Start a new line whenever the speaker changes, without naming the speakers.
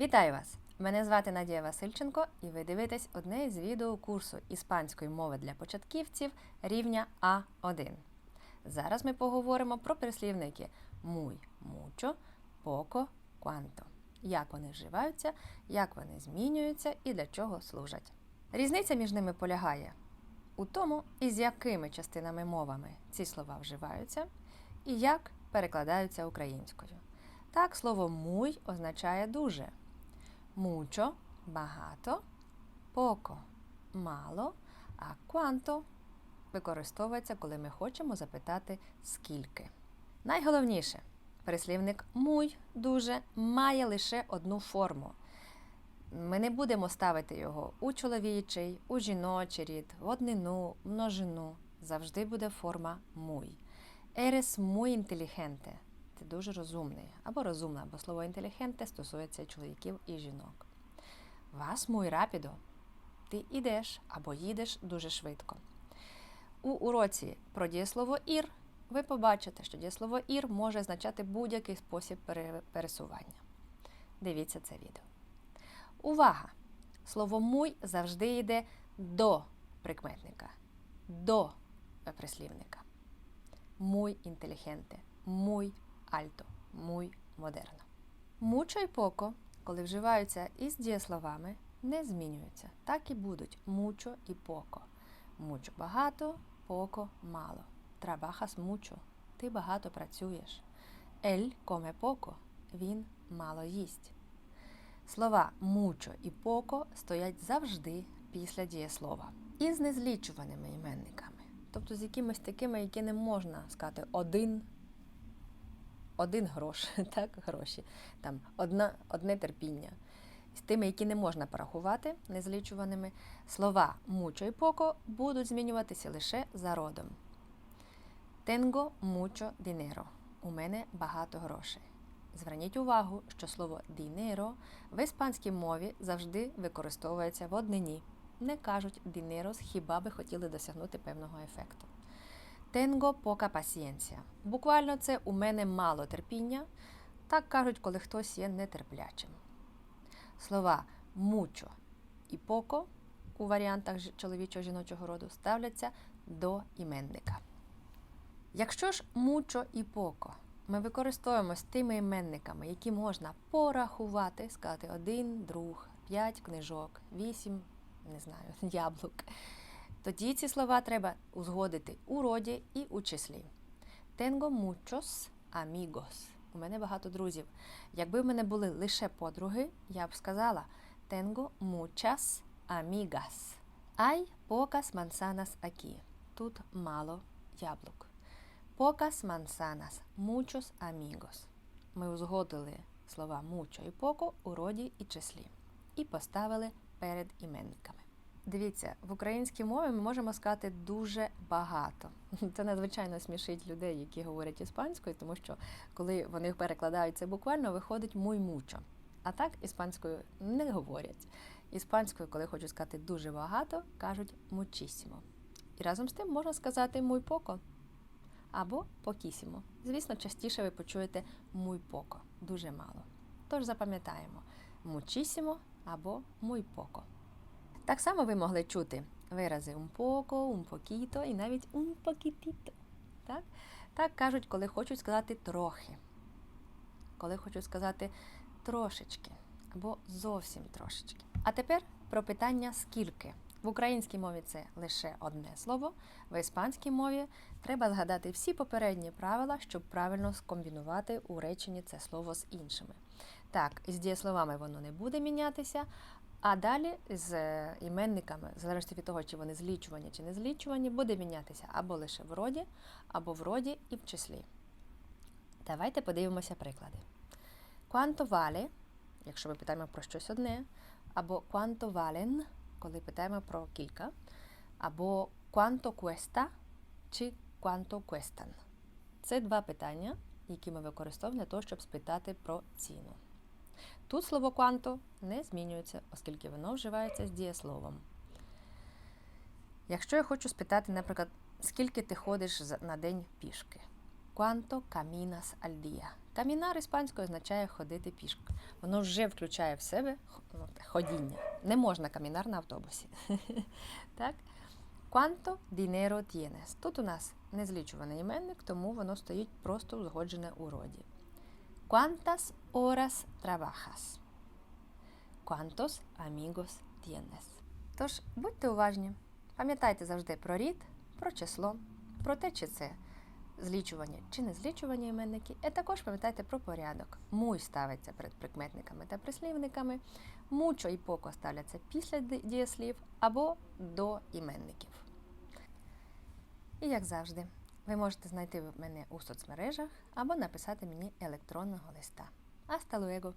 Вітаю вас! Мене звати Надія Васильченко, і ви дивитесь одне із відео курсу іспанської мови для початківців рівня А1. Зараз ми поговоримо про прислівники muy, mucho, poco, cuanto. Як вони вживаються, як вони змінюються і для чого служать. Різниця між ними полягає у тому, із якими частинами мовами ці слова вживаються, і як перекладаються українською. Так, слово muy означає дуже. Mucho – багато, poco – мало, а quanto використовується, коли ми хочемо запитати скільки. Найголовніше, прислівник muy дуже має лише одну форму. Ми не будемо ставити його у чоловічий, у жіночий рід, в однину, множину. Завжди буде форма muy. Eres muy inteligente. Ти дуже розумний або розумна, бо слово інтелігенте стосується чоловіків і жінок. Вас muy rápido. Ти йдеш або їдеш дуже швидко. У уроці про дієслово ір ви побачите, що дієслово ір може означати будь-який спосіб пересування. Дивіться це відео. Увага! Слово muy завжди йде до прикметника, до прислівника. Muy inteligente, muy alto, muy moderno. Mucho і poco, коли вживаються із дієсловами, не змінюються. Так і будуть mucho і poco. Mucho – багато, poco – мало. Trabajas mucho – ти багато працюєш. Él come poco – він мало їсть. Слова mucho і poco стоять завжди після дієслова. І з незлічуваними іменниками. Тобто з якимись такими, які не можна сказати один, один грош, так, гроші, там, одна, одне терпіння. З тими, які не можна порахувати незлічуваними, слова mucho і poco будуть змінюватися лише за родом. Tengo mucho dinero. У мене багато грошей. Зверніть увагу, що слово dinero в іспанській мові завжди використовується в однині. Не кажуть dinero, хіба би хотіли досягнути певного ефекту. Tengo poca paciencia. Буквально це у мене мало терпіння. Так кажуть, коли хтось є нетерплячим. Слова mucho і poco у варіантах чоловічого жіночого роду ставляться до іменника. Якщо ж mucho і poco ми використовуємо з тими іменниками, які можна порахувати, сказати один, друг, п'ять книжок, вісім, не знаю, яблук, тоді ці слова треба узгодити у роді і у числі. Tengo muchos amigos. У мене багато друзів. Якби в мене були лише подруги, я б сказала Tengo muchas amigas. Hay pocas manzanas aquí. Тут мало яблук. Pocas manzanas, muchos amigos. Ми узгодили слова mucho і poco у роді і числі і поставили перед іменниками. Дивіться, в українській мові ми можемо сказати дуже багато. Це надзвичайно смішить людей, які говорять іспанською, тому що коли вони перекладають це буквально, виходить mucho. А так іспанською не говорять. Іспанською, коли хочуть сказати дуже багато, кажуть muchísimo. І разом з тим можна сказати muy poco або покісімо. Звісно, частіше ви почуєте muy poco, дуже мало. Тож запам'ятаємо muchísimo або muy poco. Так само ви могли чути вирази un poquito і навіть poquitito. Так? так кажуть, коли хочуть сказати трохи, коли хочуть сказати трошечки або зовсім трошечки. А тепер про питання скільки. В українській мові це лише одне слово, в іспанській мові треба згадати всі попередні правила, щоб правильно скомбінувати у реченні це слово з іншими. Так, з дієсловами воно не буде мінятися, а далі з е, іменниками, в залежності від того, чи вони злічувані чи не злічувані, буде мінятися або лише в роді, або в роді і в числі. Давайте подивимося приклади. Quanto vale, якщо ми питаємо про щось одне, або quanto valen, коли питаємо про кілька, або quanto cuesta чи quanto cuestan. Це два питання, які ми використовуємо для того, щоб спитати про ціну. Тут слово quanto не змінюється, оскільки воно вживається з дієсловом. Якщо я хочу спитати, наприклад, скільки ти ходиш на день пішки? Quanto caminas al día? Камінар іспанською означає ходити пішки. Воно вже включає в себе ну, ходіння. Не можна камінар на автобусі. так? Quanto dinero tienes? Тут у нас незлічуваний іменник, тому воно стоїть просто узгоджене у роді. ¿Cuántas horas trabajas? ¿Cuántos amigos tienes? Тож будьте уважні. Пам'ятайте завжди про рід, про число, про те, чи це злічування чи не злічування іменники. І також пам'ятайте про порядок. Муй ставиться перед прикметниками та прислівниками, мучо і поко ставляться після дієслів або до іменників. І як завжди, ви можете знайти мене у соцмережах або написати мені електронного листа. Hasta luego!